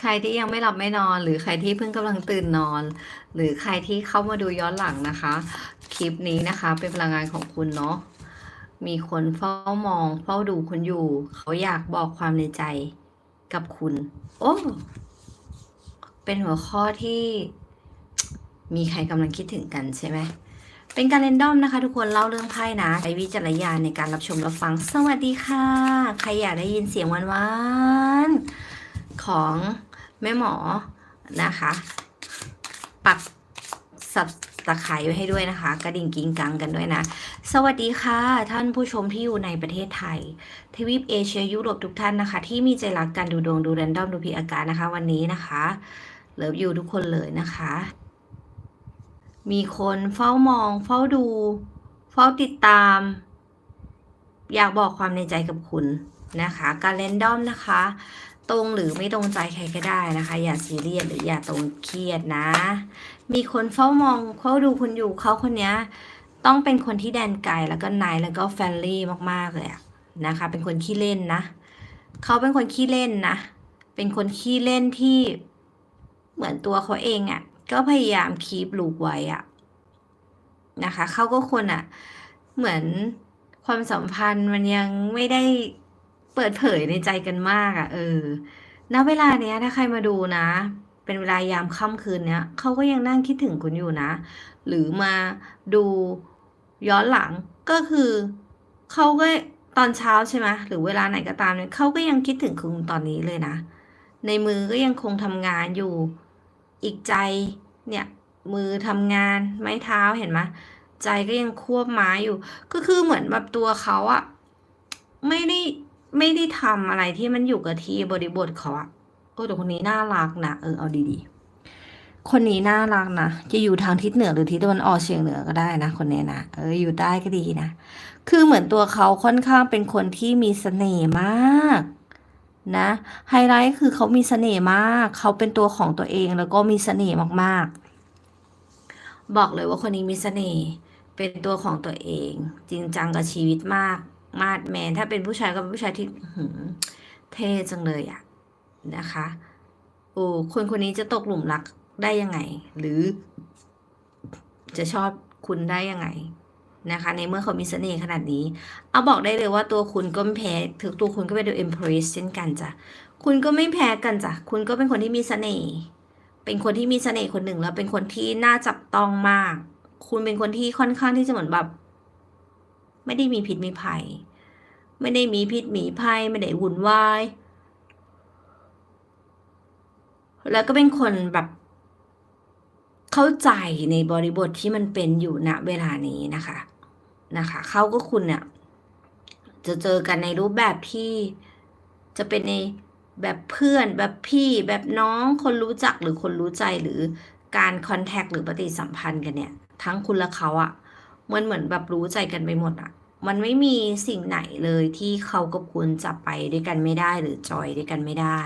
ใครที่ยังไม่หลับไม่นอน หรือใครที่เพิ่งกำลังตื่นนอน หรือใครที่เข้ามาดูย้อนหลังนะคะ คลิปนี้นะคะเป็นพลังงานของคุณเนาะมีคนเฝ้ามอง เฝ้าดูคุณอยู่ เขาอยากบอกความในใจกับคุณ โอ้เป็นหัวข้อที่ มีใครกำลังคิดถึงกันใช่ไหมเป็นการเรนดอมนะคะ ทุกคนเล่าเรื่องไพ่นะใช้วิจารณญาณในการรับชมรับฟัง สวัสดีค่ะ ใครอยากได้ยินเสียงหวานๆของ แม่หมอนะคะ ปักสับตะไคร้ไว้ให้ด้วยนะคะ กระดิ่งกิงกังกันด้วยนะ สวัสดีค่ะ ท่านผู้ชมที่อยู่ในประเทศไทย ทวีปเอเชียยุโรปทุกท่านนะคะ ที่มีใจรักการดูดวงดูแรนดอมดูพีอาการนะคะ วันนี้นะคะเลิฟยูทุกคนเลยนะคะ มีคนเฝ้ามอง เฝ้าดู เฝ้าติดตาม อยากบอกความในใจกับคุณนะคะ การเรนดอมนะคะ ตรงหรือไม่ตรงใจใครก็ได้นะคะ อย่าซีเรียสหรืออย่าตรงเครียดนะ มีคนเฝ้ามองเฝ้าดูคุณอยู่เขาคนนี้ต้องเป็นคนที่แดนไกลแล้วก็นายแล้วก็แฟนลี่มากๆเลยนะคะ เป็นคนขี้เล่นนะเขาเป็นคนขี้เล่นนะ เป็นคนขี้เล่นที่เหมือนตัวเขาเองอะก็พยายามคีปลูกไว้อะนะคะเขาก็คนอะ เหมือนความสัมพันธ์มันยังไม่ได้ เปิดเผยในใจกันมากอะเออ ณ เวลาเนี้ยถ้าใครมาดูนะ เป็นเวลายามค่ำคืนเนี้ยเขาก็ยังนั่งคิดถึงคุณอยู่นะ หรือมาดูย้อนหลังก็คือเขาก็ตอนเช้าใช่ไหมหรือเวลาไหนก็ตามเนี่ยเขาก็ยังคิดถึงคุณตอนนี้เลยนะ ในมือก็ยังคงทำงานอยู่ อีกใจเนี่ย มือทำงานไม้เท้าเห็นไหมใจก็ยังควบไม้อยู่ ก็คือเหมือนแบบตัวเขาอะไม่ได้ ไม่ได้ทำอะไรที่มันอยู่กับที่บริบทเขาอะโอ้แต่คนนี้น่ารักนะเออเอาดีๆ คนนี้น่ารักนะจะอยู่ทางทิศเหนือหรือทิศตะวันออกเฉียงเหนือก็ได้นะคนนี้นะเอออยู่ใต้ก็ดีนะคือเหมือนตัวเขาค่อนข้างเป็นคนที่มีเสน่ห์มากนะไฮไลท์คือเขามีเสน่ห์มากเขาเป็นตัวของตัวเองแล้วก็มีเสน่ห์มากๆ บอกเลยว่าคนนี้มีเสน่ห์เป็นตัวของตัวเอง จริงจังกับชีวิตมาก มาดแมน ถ้าเป็นผู้ชายก็เป็นผู้ชายที่หเท่จังเลยอะนะคะโอ้คนคนนี้จะตกหลุมรักได้ยังไง หรือ จะชอบคุณได้ยังไงนะคะ ในเมื่อเขามีเสน่ห์ขนาดนี้ เอาบอกได้เลยว่าตัวคุณก็ไม่แพ้ถึงตัวคุณก็เป็นตัว empress เช่นกันจ้ะคุณก็ไม่แพ้กันจ้ะคุณก็เป็นคนที่มีเสน่ห์เป็นคนที่มีเสน่ห์คนหนึ่งแล้วเป็นคนที่น่าจับต้องมาก คุณเป็นคนที่ค่อนข้างที่จะเหมือนแบบ ไม่ได้มีพิษมีภัย ไม่ได้มีพิษมีภัยไม่ได้วุ่นวาย แล้วก็เป็นคนแบบเข้าใจในบริบทที่มันเป็นอยู่ณเวลานี้นะคะนะคะเขาก็คุณเนี่ยจะเจอกันในรูปแบบที่จะเป็นในแบบเพื่อนแบบพี่แบบน้องคนรู้จักหรือคนรู้ใจหรือการคอนแทคหรือปฏิสัมพันธ์กันเนี่ย ทั้งคุณและเขาอะมันเหมือนแบบรู้ใจกันไปหมดอะ มันไม่มีสิ่งไหนเลยที่เขากับคุณจะไปด้วยกันไม่ได้หรือจอยด้วยกันไม่ได้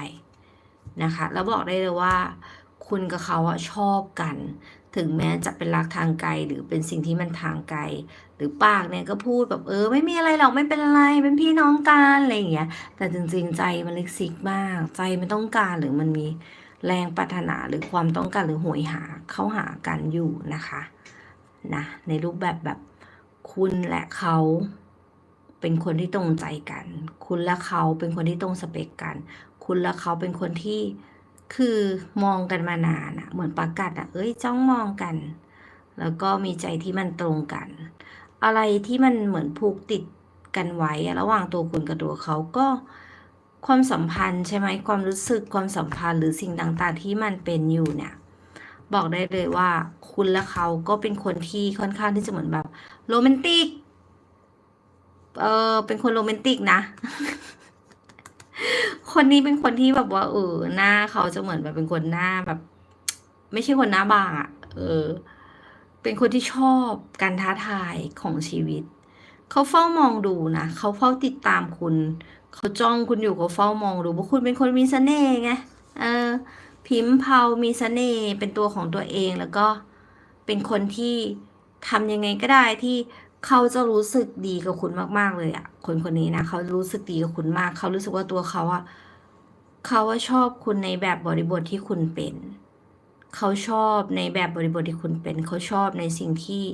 นะคะ แล้วบอกได้เลยว่า คุณกับเขาอะชอบกัน ถึงแม้จะเป็นรักทางไกลหรือเป็นสิ่งที่มันทางไกล หรือปากเนี่ยก็พูดแบบเออ ไม่มีอะไรหรอกไม่เป็นไรเป็นพี่น้องกันอะไรอย่างเงี้ย แต่จริงๆใจมันเล็กซิกมาก ใจมันต้องการหรือมันมีแรงปรารถนาหรือความต้องการหรือโหยหาเข้าหากันอยู่นะคะนะในรูปแบบแบบ คุณและเขาเป็นคนที่ตรงใจกัน คุณและเขาเป็นคนที่ตรงสเปกกัน คุณและเขาเป็นคนที่คือมองกันมานานอะเหมือนประกาศอะเอ้ยจ้องมองกัน แล้วก็มีใจที่มันตรงกัน อะไรที่มันเหมือนผูกติดกันไว้ระหว่างตัวคุณกับตัวเขาก็ความสัมพันธ์ใช่ไหมความรู้สึกความสัมพันธ์หรือสิ่งต่างๆ ที่มันเป็นอยู่เนี่ย บอกได้เลยว่า คุณและเขาก็เป็นคนที่ค่อนข้างที่จะเหมือนแบบโรแมนติก เออเป็นคนโรแมนติกนะ คนนี้เป็นคนที่แบบว่า เออหน้าเขาจะเหมือนแบบเป็นคนหน้าแบบ ไม่ใช่คนหน้าบางอะ่ะ เออ เป็นคนที่ชอบการท้าทายของชีวิต เขาเฝ้ามองดูนะเขาเฝ้าติดตามคุณ เขาจ้องคุณอยู่เขาเฝ้ามองดูว่าะคุณเป็นคนมีเสน่ห์ไง เออ พิมพ์เผามีเสน่ห์เป็นตัวของตัวเองแล้วก็เป็นคนที่ทำยังไงก็ได้ที่เขาจะรู้สึกดีกับคุณมากๆเลยอะคนคนนี้นะเขารู้สึกดีกับคุณมาก เขารู้สึกว่าตัวเขาอะเขาว่าชอบคุณในแบบบริบทที่คุณเป็น เขาชอบในแบบบริบทที่คุณเป็น เขาชอบในสิ่งที่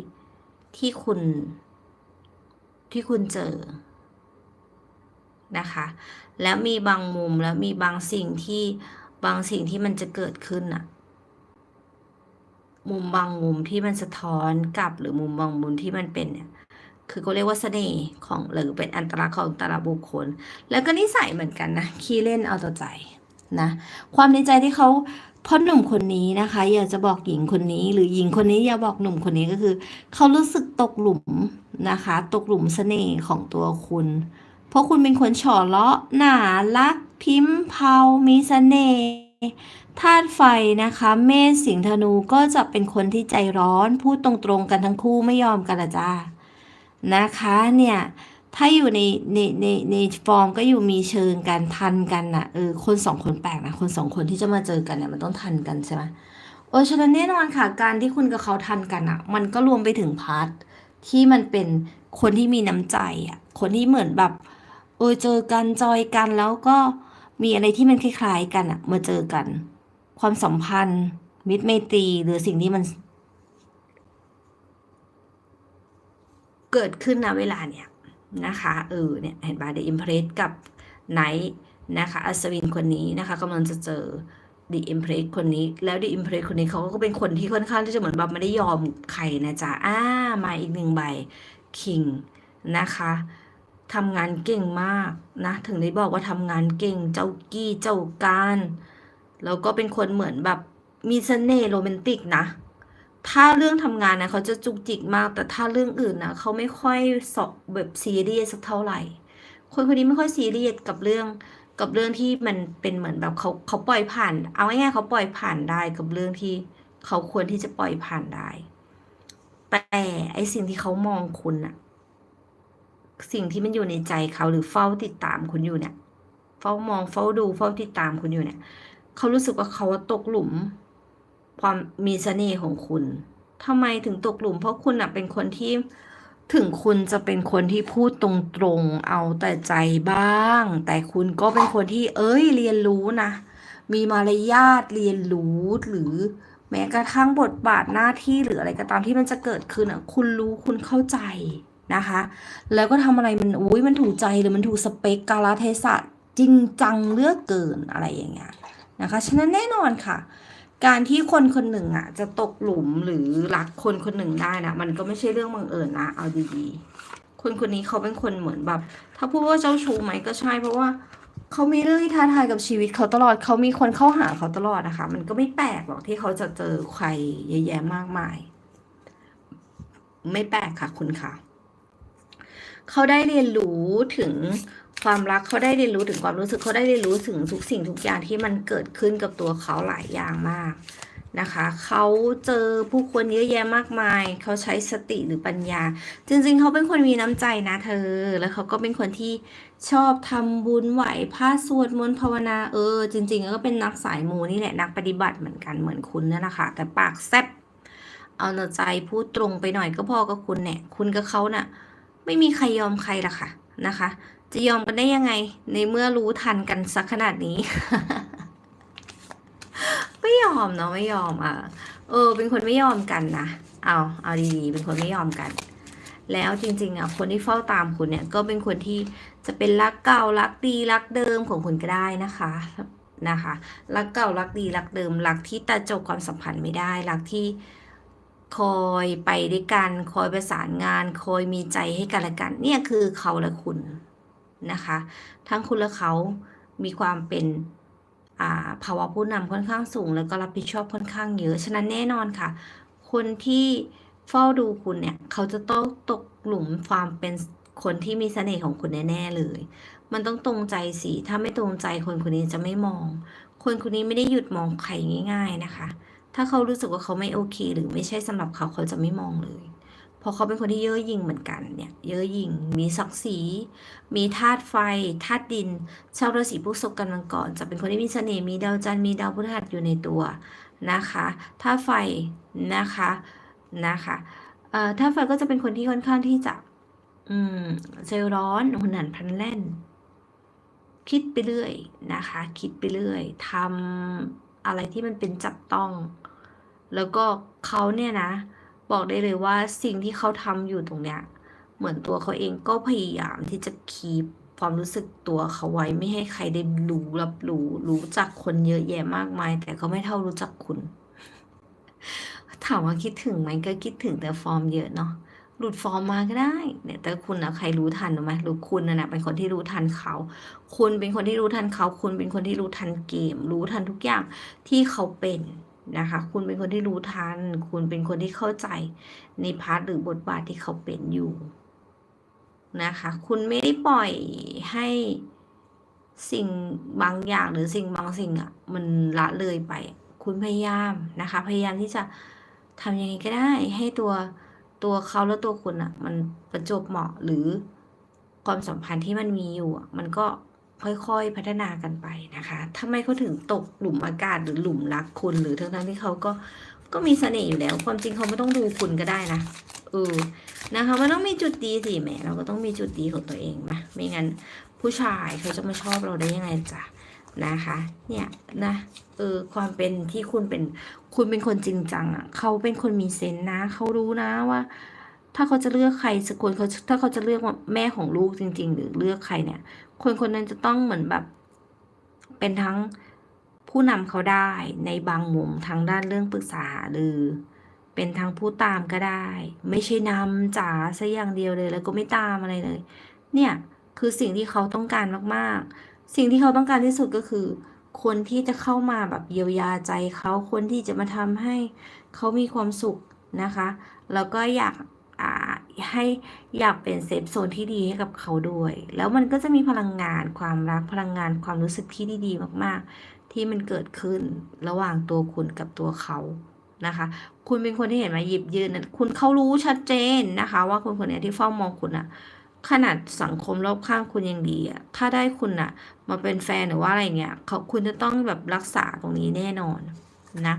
ที่คุณ ที่คุณเจอนะคะ แล้วมีบางมุมแล้วมีบางสิ่งที่ บางสิ่งที่มันจะเกิดขึ้นอะมุมบางมุมที่มันสะท้อนกลับหรือมุมบางมุมที่มันเป็นเนี่ยคือเขาเรียกว่าเสน่ห์ของหรือเป็นอันตรายของแต่ละบุคคล แล้วก็นิสัยเหมือนกันนะขี้เล่นเอาต่อใจนะความในใจที่เขาพ่อหนุ่มคนนี้นะคะ อยากจะบอกหญิงคนนี้ หรือหญิงคนนี้อยากบอกหนุ่มคนนี้ก็คือ เขารู้สึกตกหลุมนะคะ ตกหลุมเสน่ห์ของตัวคุณ ราะคุณเป็นคนฉอเลาะหนารัก พิมพ์เผามีเสน่ห์ธาตุไฟนะคะ เมษสิงธนูก็จะเป็นคนที่ใจร้อน พูดตรงๆกันทั้งคู่ไม่ยอมกันละจ้านะคะเนี่ยถ้าอยู่ในในในในฟอร์มก็อยู่มีเชิงกันทันกันนะเออคนสองคนแปลกนะคนสองคนที่จะมาเจอกันเนี่ยมันต้องทันกันใช่ไหมโอ้ฉะนั้นแน่นอนค่ะ การที่คุณกับเขาทันกันอะมันก็รวมไปถึงพาร์ทที่มันเป็นคนที่มีน้ำใจอะคนที่เหมือนแบบ เออเจอกันจอยกันแล้วก็มีอะไรที่มันคล้ายๆกันอะมาเจอกัน ความสัมพันธ์ มิตรไมตรีหรือสิ่งที่มัน เกิดขึ้นณเวลาเนี่ยนะคะเออเนี่ยเห็นป่ะเดอิมเพรสกับไนท์นะคะอัศวินคนนี้นะคะกำลังจะเจอดีอิมเพรสคนนี้ แล้วดีอิมเพรสคนนี้เขาก็เป็นคนที่ค่อนข้างที่จะเหมือนแบบไม่ได้ยอมใครนะจ๊ะ อ่า มาอีกหนึ่งใบคิงนะคะ ทำงานเก่งมากนะ ถึงได้บอกว่าทำงานเก่งเจ้ากี้เจ้าการแล้วก็เป็นคนเหมือนแบบมีเสน่ห์โรแมนติกนะ ถ้าเรื่องทำงานนะเขาจะจุกจิกมาก แต่ถ้าเรื่องอื่นนะเขาไม่ค่อยสอบแบบซีเรียสสักเท่าไหร่ คนคนนี้ไม่ค่อยซีเรียสกับเรื่องกับเรื่องที่มันเป็นเหมือนแบบเขาเขาปล่อยผ่าน เอาง่ายๆเขาปล่อยผ่านได้กับเรื่องที่เขาควรที่จะปล่อยผ่านได้ แต่ไอสิ่งที่เขามองคุณอะ สิ่งที่มันอยู่ในใจเขาหรือเฝ้าติดตามคุณอยู่เนี่ย เฝ้ามองเฝ้าดูเฝ้าติดตามคุณอยู่เนี่ย เขารู้สึกว่าเขาตกหลุม ความมีเสน่ห์ของคุณทำไมถึงตกหลุม เพราะคุณอะเป็นคนที่ถึงคุณจะเป็นคนที่พูดตรงๆ เอาแต่ใจบ้าง แต่คุณก็เป็นคนที่ เอ้ย เรียนรู้นะ มีมารยาทเรียนรู้หรือแม้กระทั่งบทบาทหน้าที่หรืออะไรก็ตามที่มันจะเกิดขึ้นอะ คุณรู้คุณเข้าใจ นะคะ แล้วก็ทำอะไรมันอุ้ยมันถูกใจหรือมันถูกสเปคกาลเทศะจริงจังเลือกเกินอะไรอย่างเงี้ยนะคะฉะนั้นแน่นอนค่ะ การที่คนคนหนึ่งอะจะตกหลุมหรือรักคนคนหนึ่งได้นะมันก็ไม่ใช่เรื่องบังเอิญนะเอาดีๆคนคนนี้เขาเป็นคนเหมือนแบบ ถ้าพูดว่าเจ้าชู้ไหมก็ใช่เพราะว่าเขามีเรื่องที่ท้าทายกับชีวิตเขาตลอด เขามีคนเข้าหาเขาตลอดนะคะ มันก็ไม่แปลกหรอกที่เขาจะเจอใครเยอะแยะมากมาย ไม่แปลกค่ะคุณค่ะ เขาได้เรียนรู้ถึงความรักเขาได้เรียนรู้ถึงความรู้สึกเขาได้เรียนรู้ถึงทุกสิ่งทุกอย่างที่มันเกิดขึ้นกับตัวเขาหลายอย่างมากนะคะเขาเจอผู้คนเยอะแยะมากมาย เขาใช้สติหรือปัญญา จริงๆ เขาเป็นคนมีน้ำใจนะเธอ แล้วเขาก็เป็นคนที่ชอบทำบุญไหวพระสวดมนต์ภาวนาเออ จริงๆ ก็เป็นนักสายมูนี่แหละนักปฏิบัติเหมือนกันเหมือนคุณนั่นแหละค่ะแต่ปากแซบเอาใจพูดตรงไปหน่อยก็พอกับคุณเนี่ยคุณกับเขาน่ะ ไม่มีใครยอมใครละค่ะนะคะ จะยอมกันได้ยังไง ในเมื่อรู้ทันกันสักขนาดนี้ ไม่ยอมเนาะไม่ยอมอะเออ เป็นคนไม่ยอมกันนะเอาเอาดีๆเป็นคนไม่ยอมกัน แล้วจริงๆอะคนที่เฝ้าตามคุณเนี่ย ก็เป็นคนที่จะเป็นรักเก่ารักดีรักเดิมของคุณก็ได้นะคะนะคะ รักเก่ารักดีรักเดิม รักที่ตัดจบความสัมพันธ์ไม่ได้รักที่ คอยไปด้วยกัน คอยประสานงาน คอยมีใจให้กันและกัน เนี่ยคือเขาและคุณนะคะ ทั้งคุณและเขามีความเป็นภาวะผู้นำค่อนข้างสูง แล้วก็รับผิดชอบค่อนข้างเยอะ ฉะนั้นแน่นอนค่ะ คนที่เฝ้าดูคุณเนี่ย เขาจะต้องตกหลุมความเป็นคนที่มีเสน่ห์ของคุณแน่ๆเลย มันต้องตรงใจสิถ้าไม่ตรงใจคนคนนี้จะไม่มอง คนคนนี้ไม่ได้หยุดมองใครง่าย ๆนะคะ ถ้าเขารู้สึกว่าเขาไม่โอเค หรือไม่ใช่สำหรับเขาเขาจะไม่มองเลย เพราะเขาเป็นคนที่เย่อหยิ่งเหมือนกันเนี่ย เย่อหยิ่ง มีศักดิ์ศรีมีธาตุไฟธาตุดิน ชาวราศีพฤษภกันมังกรจะเป็นคนที่มีเสน่ห์มีดาวจันทร์มีดาวพฤหัสอยู่ในตัวนะคะธาตุไฟนะคะนะคะเอ่อธาตุไฟก็จะเป็นคนที่ค่อนข้างที่จะอืมเซลร้อนหุนหันพันแล่น คิดไปเรื่อยนะคะ คิดไปเรื่อยทำ อะไรที่มันเป็นจับต้อง แล้วก็เขาเนี่ยนะ บอกได้เลยว่าสิ่งที่เขาทำอยู่ตรงเนี้ย เหมือนตัวเขาเองก็พยายามที่จะคีปความรู้สึกตัวเขาไว้ไม่ให้ใครได้รู้รับรู้รู้จักคนเยอะแยะมากมาย แต่ก็ไม่เท่ารู้จักคุณ ถามว่าคิดถึงไหมก็คิดถึงแต่ฟอร์มเยอะเนาะ หลุดฟอร์มมาก็ได้เนี่ยแต่คุณนะใครรู้ทันหรือไหมหรือคุณนะนะเป็นคนที่รู้ทันเขา คุณเป็นคนที่รู้ทันเขา คุณเป็นคนที่รู้ทันเกม รู้ทันทุกอย่างที่เขาเป็นนะคะ คุณเป็นคนที่รู้ทัน คุณเป็นคนที่เข้าใจในพาร์ทหรือบทบาทที่เขาเป็นอยู่นะคะ คุณไม่ได้ปล่อยให้สิ่งบางอย่างหรือสิ่งบางสิ่งอะมันละเลยไป คุณพยายามนะคะ พยายามที่จะทำยังไงก็ได้ให้ตัว ตัวเขาและตัวคุณอะมันประจบเหมาะหรือความสัมพันธ์ที่มันมีอยู่ มันก็ค่อยๆพัฒนากันไปนะคะทำไมเขาถึงตกหลุมอากาศหรือหลุมรักคุณ หรือทั้งๆที่เขาก็ก็มีเสน่ห์อยู่แล้ว ความจริงเขาไม่ต้องดูคุณก็ได้นะเออนะคะมันต้องมีจุดดีสิแหมเราก็ต้องมีจุดดีของตัวเองนะไม่งั้นผู้ชายเขาจะมาชอบเราได้ยังไงจ้ะ นะคะเนี่ยนะเออความเป็นที่คุณเป็นคุณเป็นคนจริงจังอะเขาเป็นคนมีเซนนะเขารู้นะว่า ถ้าเขาจะเลือกใครสักคนเขาถ้าเขาจะเลือกแม่ของลูกจริง ๆ หรือเลือกใครเนี่ย คนคนนั้นจะต้องเหมือนแบบ เป็นทั้งผู้นำเขาได้ในบางมุมทางด้านเรื่องปรึกษาหรือเป็นทั้งผู้ตามก็ได้ ไม่ใช่นำจ๋าซะอย่างเดียวเลย แล้วก็ไม่ตามอะไรเลย เนี่ยคือสิ่งที่เขาต้องการมากๆ สิ่งที่เขาต้องการที่สุดก็คือ คนที่จะเข้ามาแบบเยียวยาใจเขาคนที่จะมาทำให้เขามีความสุขนะคะ แล้วก็อยากให้อยากเป็นเซฟโซนที่ดีให้กับเขาด้วย แล้วมันก็จะมีพลังงานความรักพลังงานความรู้สึกที่ดีๆมาก ๆ ที่มันเกิดขึ้นระหว่างตัวคุณกับตัวเขานะคะ คุณเป็นคนที่เห็นไหมหยิบยืนนะคุณเขารู้ชัดเจนนะคะ ว่าคนคนนี้ที่เฝ้ามองคุณอะ ขนาดสังคมรอบข้างคุณยังดีอะถ้าได้คุณอะมาเป็นแฟนหรือว่าอะไรเงี้ยเขาคุณจะต้องแบบรักษาตรงนี้แน่นอนนะ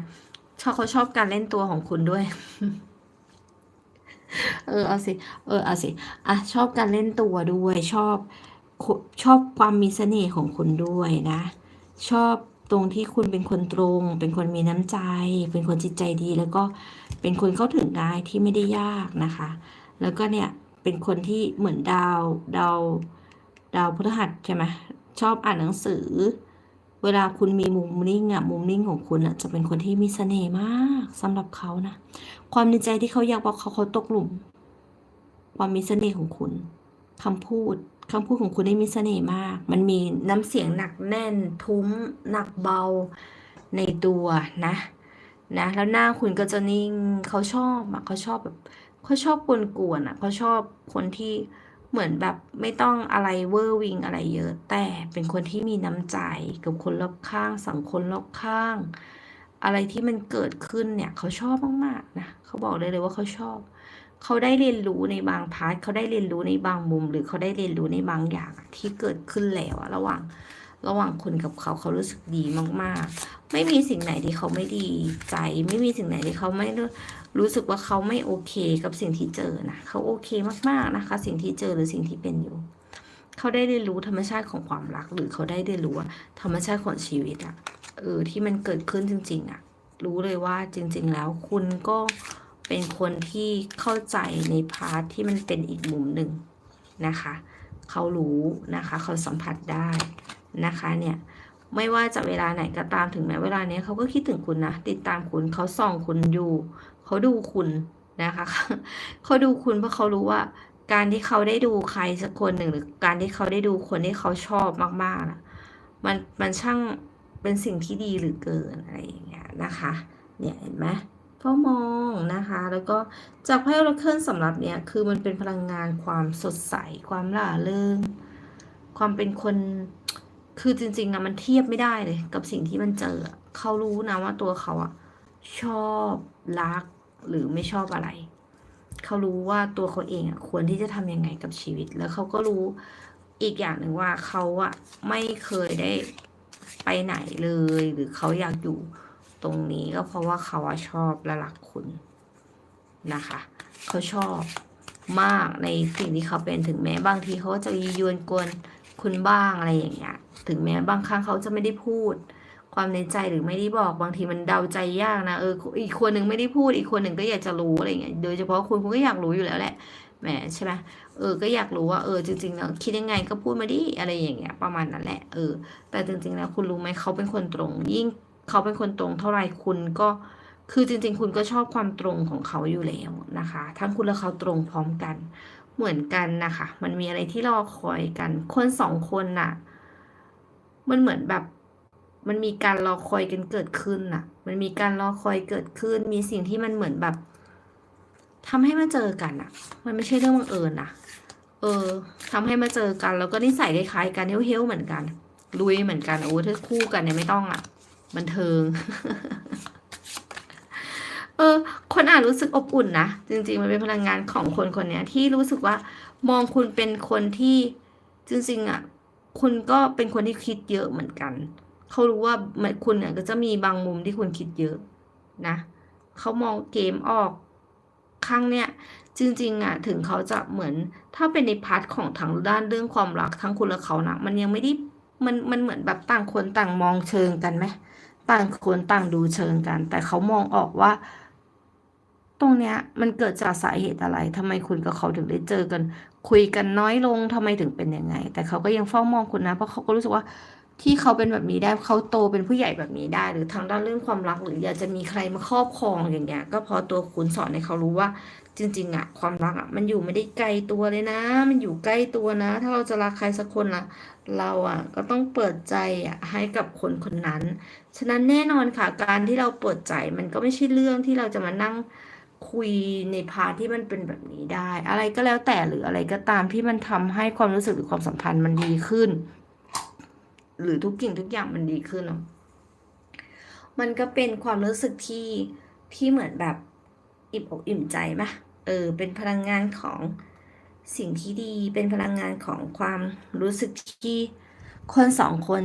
ชอบเขาชอบการเล่นตัวของคุณด้วย เออเอาสิ เออเอาสิอะชอบการเล่นตัวด้วย ชอบชอบความมีเสน่ห์ของคุณด้วยนะ ชอบตรงที่คุณเป็นคนตรง เป็นคนมีน้ำใจ เป็นคนจิตใจดี แล้วก็เป็นคนเข้าถึงง่ายที่ไม่ได้ยากนะคะ แล้วก็เนี่ย เป็นคนที่เหมือนดาวดาวดาวพฤหัสใช่ไหมชอบอ่านหนังสือ เวลาคุณมีมุมนิ่งอะมุมนิ่งของคุณอะจะเป็นคนที่มีเสน่ห์มากสำหรับเขานะ ความในใจที่เขาอยากบอกเขาเขาตกหลุม ความมีเสน่ห์ของคุณคำพูดคำพูดของคุณได้มีเสน่ห์มาก มันมีน้ำเสียงหนักแน่น ทุ้ม หนักเบาในตัวนะ นะ แล้วหน้าคุณก็จะนิ่งเขาชอบอะเขาชอบแบบ เขาชอบกวนๆอะเขาชอบคนที่เหมือนแบบไม่ต้องอะไรเวอร์วิงอะไรเยอะ แต่เป็นคนที่มีน้ำใจกับคนรอบข้าง สังคมรอบข้าง อะไรที่มันเกิดขึ้นเนี่ย เขาชอบมากๆนะเขาบอกเลยเลยว่าเขาชอบ เขาได้เรียนรู้ในบางพาร์ทเขาได้เรียนรู้ในบางมุม หรือเขาได้เรียนรู้ในบางอย่างที่เกิดขึ้นแล้วระหว่าง ระหว่างคุณกับเขาเขารู้สึกดีมากๆ ไม่มีสิ่งไหนที่เขาไม่ดีใจ ไม่มีสิ่งไหนที่เขาไม่รู้สึกว่าเขาไม่โอเคกับสิ่งที่เจอนะเขาโอเคมากๆนะคะ สิ่งที่เจอหรือสิ่งที่เป็นอยู่ เขาได้เรียนรู้ธรรมชาติของความรัก หรือเขาได้เรียนรู้ว่าธรรมชาติของชีวิตอะเออที่มันเกิดขึ้นจริง ๆอะรู้เลยว่าจริง ๆ แล้วคุณก็เป็นคนที่เข้าใจในพาร์ทที่มันเป็นอีกมุมหนึ่งนะคะ เขารู้นะคะ เขาสัมผัสได้ นะคะเนี่ยไม่ว่าจะเวลาไหนก็ตามถึงแม้เวลาเนี้ยเขาก็คิดถึงคุณนะติดตามคุณเขาส่องคุณอยู่เขาดูคุณนะคะเขาดูคุณเพราะเขารู้ว่า การที่เขาได้ดูใครสักคนหนึ่งหรือการที่เขาได้ดูคนที่เขาชอบมากๆนะมันมันช่างเป็นสิ่งที่ดีหรือเกินอะไรอย่างเงี้ยนะคะเนี่ยเห็นไหมก็มองนะคะ แล้วก็จากไพ่โราเคิลสำหรับเนี่ยคือมันเป็นพลังงานความสดใส ความล่าเริงความเป็นคน คือจริงๆอะมันเทียบไม่ได้เลย กับสิ่งที่มันเจอ เขารู้นะว่าตัวเขาอะชอบรักหรือไม่ชอบอะไร เขารู้ว่าตัวเขาเองอะควรที่จะทำยังไงกับชีวิต แล้วเขาก็รู้อีกอย่างหนึ่งว่าเขาอะไม่เคยได้ไปไหนเลย หรือเขาอยากอยู่ตรงนี้ก็เพราะว่าเขาอะชอบและรักคุณนะคะ เขาชอบมากในสิ่งที่เขาเป็นถึงแม้บางทีเขาจะยียวนกวน คุณบ้างอะไรอย่างเงี้ย ถึงแม้บางครั้งเขาจะไม่ได้พูด ความในใจหรือไม่ได้บอกบางทีมันเดาใจยากนะเอออีกคนหนึ่งไม่ได้พูด อีกคนหนึ่งก็อยากจะรู้อะไรเงี้ยโดยเฉพาะคุณคุณก็อยากรู้อยู่แล้วแหละแหมใช่ไหมเออ ก็อยากรู้ว่า เออ จริงๆแล้วคิดยังไงก็พูดมาดิ อะไรอย่างเงี้ย ประมาณนั้นแหละ เออ แต่จริงๆแล้วคุณรู้ไหมเขาเป็นคนตรง ยิ่งเขาเป็นคนตรงเท่าไหร่คุณก็ คือจริง ๆ คุณก็ชอบความตรงของเขาอยู่แล้วนะคะ ทั้งคุณและเขาตรงพร้อมกัน เหมือนกันนะคะ มันมีอะไรที่รอคอยกัน คนสองคนน่ะ มันเหมือนแบบ มันมีการรอคอยกันเกิดขึ้นน่ะ มันมีการรอคอยเกิดขึ้น มีสิ่งที่มันเหมือนแบบทำให้มาเจอกันน่ะ มันไม่ใช่เรื่องบังเอิญนะเออทำให้มาเจอกัน แล้วก็นิสัยคล้ายๆกันเฮ้ยวๆเหมือนกันลุยเหมือนกันโอ้ถ้าคู่กันเนี่ยไม่ต้องอะ บันเทิง เออ คนอ่านรู้สึกอบอุ่นนะจริง ๆ มันเป็นพลังงานของคนคนนี้ที่รู้สึกว่ามองคุณเป็นคนที่จริงๆอะคุณก็เป็นคนที่คิดเยอะเหมือนกัน เขารู้ว่ามันคุณเนี่ยก็จะมีบางมุมที่คุณคิดเยอะนะเขามองเกมออกครั้งเนี้ยจริงๆอะถึงเขาจะเหมือนถ้าเป็นในพาร์ทของทางด้านเรื่องความรักทั้งคุณและเขานะมันยังไม่ได้มันมันเหมือนแบบต่างคนต่างมองเชิงกันไหมต่างคนต่างดูเชิงกัน แต่เขามองออกว่า ตรงเนี้ยมันเกิดจากสาเหตุอะไรทำไมคุณกับเขาถึงได้เจอกัน คุยกันน้อยลงทำไมถึงเป็นยังไง แต่เขาก็ยังเฝ้ามองคุณนะ เพราะเขาก็รู้สึกว่าที่เขาเป็นแบบนี้ได้เขาโตเป็นผู้ใหญ่แบบนี้ได้ หรือทางด้านเรื่องความรัก หรืออยากจะมีใครมาครอบครองอย่างเงี้ย ก็พราะตัวคุณสอนให้เขารู้ว่า จริง ๆอะความรักอะมันอยู่ไม่ได้ไกลตัวเลยนะ มันอยู่ใกล้ตัวนะ ถ้าเราจะรักใครสักคนละเราอะก็ต้องเปิดใจอะให้กับคนคนนั้น ฉะนั้นแน่นอนค่ะการที่เราเปิดใจมันก็ไม่ใช่เรื่องที่เราจะมานั่ง คุยในพาร์ทที่มันเป็นแบบนี้ได้ อะไรก็แล้วแต่หรืออะไรก็ตามที่มันทำให้ความรู้สึกหรือความสัมพันธ์มันดีขึ้น หรือทุกสิ่งทุกอย่างมันดีขึ้นเนาะมันก็เป็นความรู้สึกที่ที่เหมือนแบบอิ่มอกอิ่มใจปะเออ เป็นพลังงานของสิ่งที่ดี เป็นพลังงานของความรู้สึกที่คนสองคน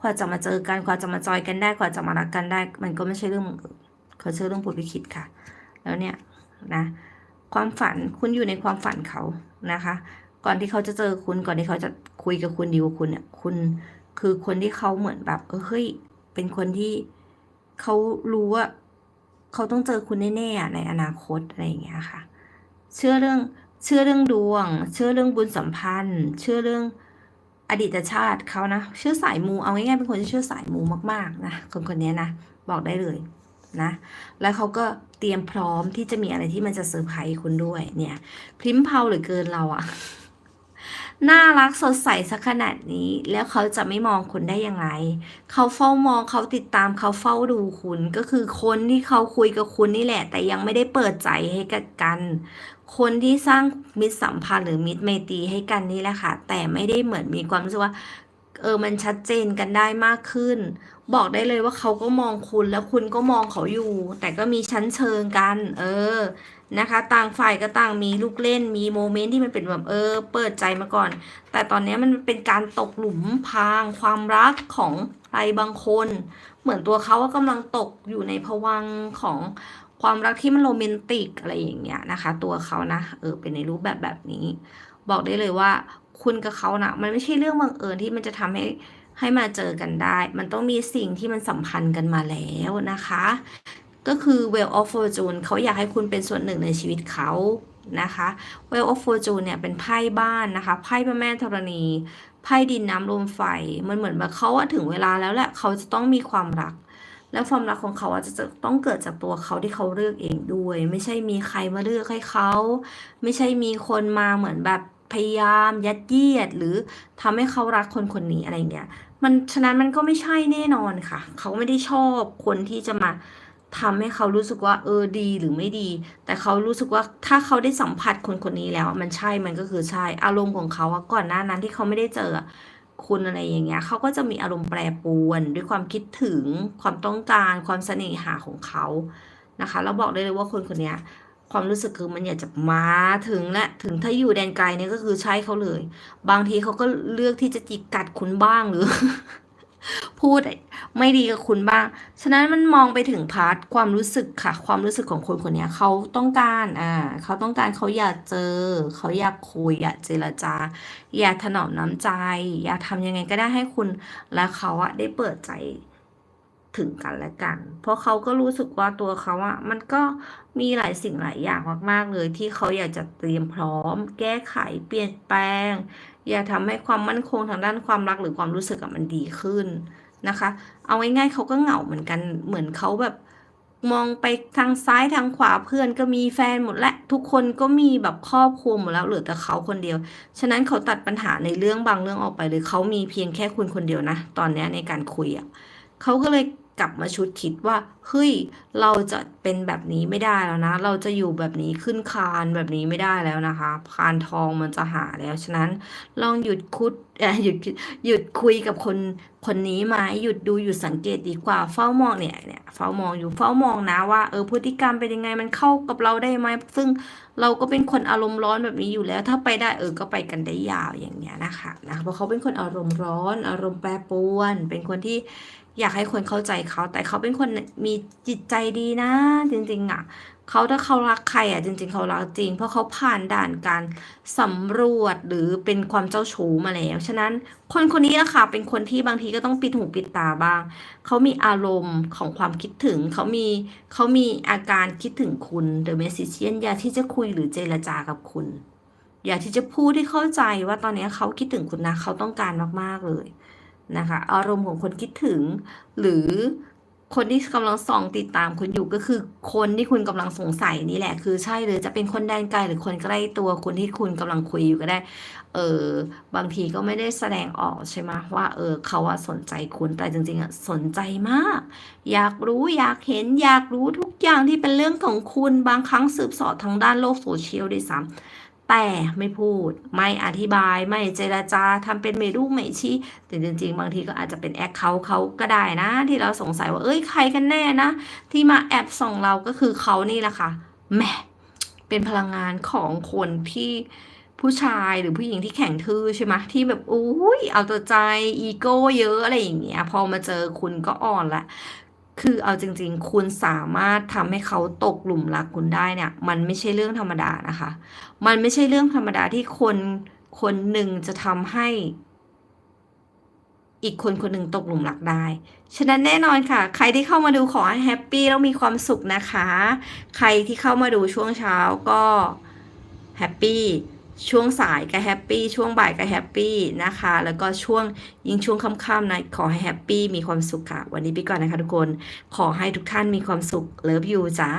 กว่าจะมาเจอกันกว่าจะมาจอยกันได้กว่าจะมารักกันได้ มันก็ไม่ใช่เรื่องบังเอิญเขาเชื่อเรื่องผุดวิคิดค่ะ แล้วเนี่ยนะความฝันคุณอยู่ในความฝันเขานะคะ ก่อนที่เขาจะเจอคุณก่อนที่เขาจะคุยกับคุณดีกว่าคุณเนี่ยคุณคือคนที่เขาเหมือนแบบเออเฮ้ยเป็นคนที่เขารู้ว่าเขาต้องเจอคุณแน่ๆอะในอนาคตอะไรอย่างเงี้ยค่ะ เชื่อเรื่องเชื่อเรื่องดวง เชื่อเรื่องบุญสัมพันธ์ เชื่อเรื่องอดีตชาติเขานะ เชื่อสายมูเอาง่ายๆเป็นคนที่เชื่อสายมูมากๆนะคนคนนี้นะบอกได้เลย นะ แล้วเขาก็เตรียมพร้อมที่จะมีอะไรที่มันจะเซอร์ไพรส์คุณด้วย เนี่ยพริมเพาเหลือเกินเราอะน่ารักสดใสสักขนาดนี้ แล้วเขาจะไม่มองคุณได้ยังไง เขาเฝ้ามองเขาติดตามเขาเฝ้าดูคุณ ก็คือคนที่เขาคุยกับคุณนี่แหละ แต่ยังไม่ได้เปิดใจให้กับกัน คนที่สร้างมิตรสัมพันธ์หรือมิตรไมตรีให้กันนี่แหละค่ะ แต่ไม่ได้เหมือนมีความรู้สึกว่า เออมันชัดเจนกันได้มากขึ้น บอกได้เลยว่าเขาก็มองคุณแล้วคุณก็มองเขาอยู่ แต่ก็มีชั้นเชิงกัน เออนะคะ ต่างฝ่ายก็ต่างมีลูกเล่นมีโมเมนต์ที่มันเป็นแบบเออ เปิดใจมาก่อน แต่ตอนนี้มันเป็นการตกหลุมพรางความรักของใครบางคน เหมือนตัวเขาว่ากำลังตกอยู่ในภวังของความรักที่มันโรแมนติกอะไรอย่างเงี้ยนะคะ ตัวเขานะเออเป็นในรูปแบบแบบนี้ บอกได้เลยว่า คุณกับเขานะมันไม่ใช่เรื่องบังเอิญที่มันจะทำให้ ให้มาเจอกันได้ มันต้องมีสิ่งที่มันสัมพันธ์กันมาแล้วนะคะ ก็คือ Well of Fortune เขาอยากให้คุณเป็นส่วนหนึ่งในชีวิตเขานะคะ Well of Fortune เนี่ยเป็นไพ่บ้านนะคะ ไพ่พระแม่ธรณีไพ่ดินน้ำลมไฟ มันเหมือนแบบเขาว่าถึงเวลาแล้วแหละเขาจะต้องมีความรัก แล้วความรักของเขาอาจจะต้องเกิดจากตัวเขาที่เขาเลือกเองด้วย ไม่ใช่มีใครมาเลือกให้เขา ไม่ใช่มีคนมาเหมือนแบบ พยายามยัดเยียด หรือทำให้เขารักคนคนนี้อะไรเงี้ยมันฉะนั้นมันก็ไม่ใช่แน่นอนค่ะ เขาไม่ได้ชอบคนที่จะมาทำให้เขารู้สึกว่าเออดีหรือไม่ดี แต่เขารู้สึกว่าถ้าเขาได้สัมผัสคนคนนี้แล้ว มันใช่มันก็คือใช่อารมณ์ของเขาก่อนหน้านั้นที่เขาไม่ได้เจอคุณอะไรอย่างเงี้ยเขาก็จะมีอารมณ์แปรปรวน ด้วยความคิดถึงความต้องการความเสน่หาของเขานะคะแล้วบอกได้เลยว่าคนคนนี้ ความรู้สึกคือมันอยากจะมาถึงและถึงถ้าอยู่แดนไกลเนี่ยก็คือใช่เขาเลย บางทีเขาก็เลือกที่จะจิกกัดคุณบ้างหรือ พูดไม่ดีกับคุณบ้าง ฉะนั้นมันมองไปถึงพาร์ทความรู้สึกค่ะ ความรู้สึกของคนคนนี้เขาต้องการอ่าเขาต้องการเขาอยากเจอ เขาอยากคุยอยากเจรจา อยากถนอมน้ำใจ อยากทำยังไงก็ได้ให้คุณและเขาอะได้เปิดใจ ถึงกันและกัน เพราะเขาก็รู้สึกว่าตัวเขาอะมันก็มีหลายสิ่งหลายอย่างมากๆเลยที่เขาอยากจะเตรียมพร้อม แก้ไขเปลี่ยนแปลง อยากทำให้ความมั่นคงทางด้านความรักหรือความรู้สึกอะมันดีขึ้นนะคะ เอาง่ายๆเขาก็เหงาเหมือนกันเหมือนเขาแบบมองไปทางซ้ายทางขวาเพื่อนก็มีแฟนหมดและทุกคนก็มีแบบครอบครัวหมดแล้วเหลือแต่เขาคนเดียว ฉะนั้นเขาตัดปัญหาในเรื่องบางเรื่องออกไปเลยเขามีเพียงแค่คุณคนเดียวนะ ตอนนี้ในการคุยอะ เขาก็เลยกลับมาชุดคิดว่าเฮ้ยเราจะเป็นแบบนี้ไม่ได้แล้วนะ เราจะอยู่แบบนี้ขึ้นคานแบบนี้ไม่ได้แล้วนะคะคานทองมันจะหาแล้วฉะนั้น ลองหยุดคุดหยุดหยุดคุยกับคนคนนี้ไหมหยุดดูหยุดสังเกตดีกว่าเฝ้ามองเนี่ยเนี่ยเฝ้ามองอยู่เฝ้ามองนะว่าเออพฤติกรรมเป็นยังไงมันเข้ากับเราได้ไหมซึ่งเราก็เป็นคนอารมณ์ร้อนแบบนี้อยู่แล้ว ถ้าไปได้เออก็ไปกันได้ยาวอย่างเงี้ยนะคะนะเพราะเขาเป็นคนอารมณ์ร้อน อารมณ์แปรปรวน เป็นคนที่ อยากให้คนเข้าใจเขา แต่เขาเป็นคนมีจิตใจดีนะ จริงๆอะเขาถ้าเขารักใครอะจริง ๆ เขารักจริง เพราะเขาผ่านด่านการสำรวจหรือเป็นความเจ้าชู้มาแล้ว ฉะนั้นคนคนนี้นะคะเป็นคนที่บางทีก็ต้องปิดหูปิดตาบ้าง เขามีอารมณ์ของความคิดถึง เขามีเขามีอาการคิดถึงคุณ The Messician อยากที่จะคุยหรือเจรจากับคุณ อยากที่จะพูดให้เข้าใจว่าตอนนี้เขาคิดถึงคุณนะเขาต้องการมากๆเลย นะคะ อารมณ์ของคนคิดถึง หรือคนที่กำลังส่องติดตามคุณอยู่ก็คือ คนที่คุณกำลังสงสัยนี่แหละ คือใช่หรือจะเป็นคนแดนไกลหรือคนใกล้ตัวคนที่คุณกำลังคุยอยู่ก็ได้ เออบางทีก็ไม่ได้แสดงออกใช่ไหมว่า เออเขาอะสนใจคุณแต่จริงๆอะสนใจมาก อยากรู้อยากเห็นอยากรู้ทุกอย่างที่เป็นเรื่องของคุณบางครั้งสืบเสอบทางด้านโลกโซเชียลด้วยซ้ำ แต่ไม่พูดไม่อธิบายไม่เจราจาทำเป็นไม่รู้ไม่ชี้แต่จริง ๆ บางทีก็อาจจะเป็นแอคเคาท์เขาก็ได้นะ ที่เราสงสัยว่าเอ้ยใครกันแน่นะ ที่มาแอบส่องเราก็คือเขานี่แหละค่ะแหมเป็นพลังงานของคนที่ผู้ชายหรือผู้หญิงที่แข็งทื่อใช่ไหมที่แบบอุ้ยเอาตัวใจอีโก้เยอะอะไรอย่างเงี้ยพอมาเจอคุณก็อ่อนละ คือเอาจริง ๆ คุณสามารถทำให้เขาตกหลุมรักคุณได้เนี่ย มันไม่ใช่เรื่องธรรมดานะคะ มันไม่ใช่เรื่องธรรมดาที่คนคนหนึ่งจะทำให้ อีกคนคนหนึ่งตกหลุมรักได้ ฉะนั้นแน่นอนค่ะ ใครที่เข้ามาดูขอให้แฮปปี้แล้วมีความสุขนะคะ ใครที่เข้ามาดูช่วงเช้าก็แฮปปี้ ช่วงสายก็แฮปปี้ช่วงบ่ายก็แฮปปี้นะคะ แล้วก็ช่วงยิ่งช่วงค่ำๆนะขอให้แฮปปี้มีความสุขค่ะ วันนี้ไปก่อนนะคะทุกคน ขอให้ทุกท่านมีความสุขเลิฟยูจ้า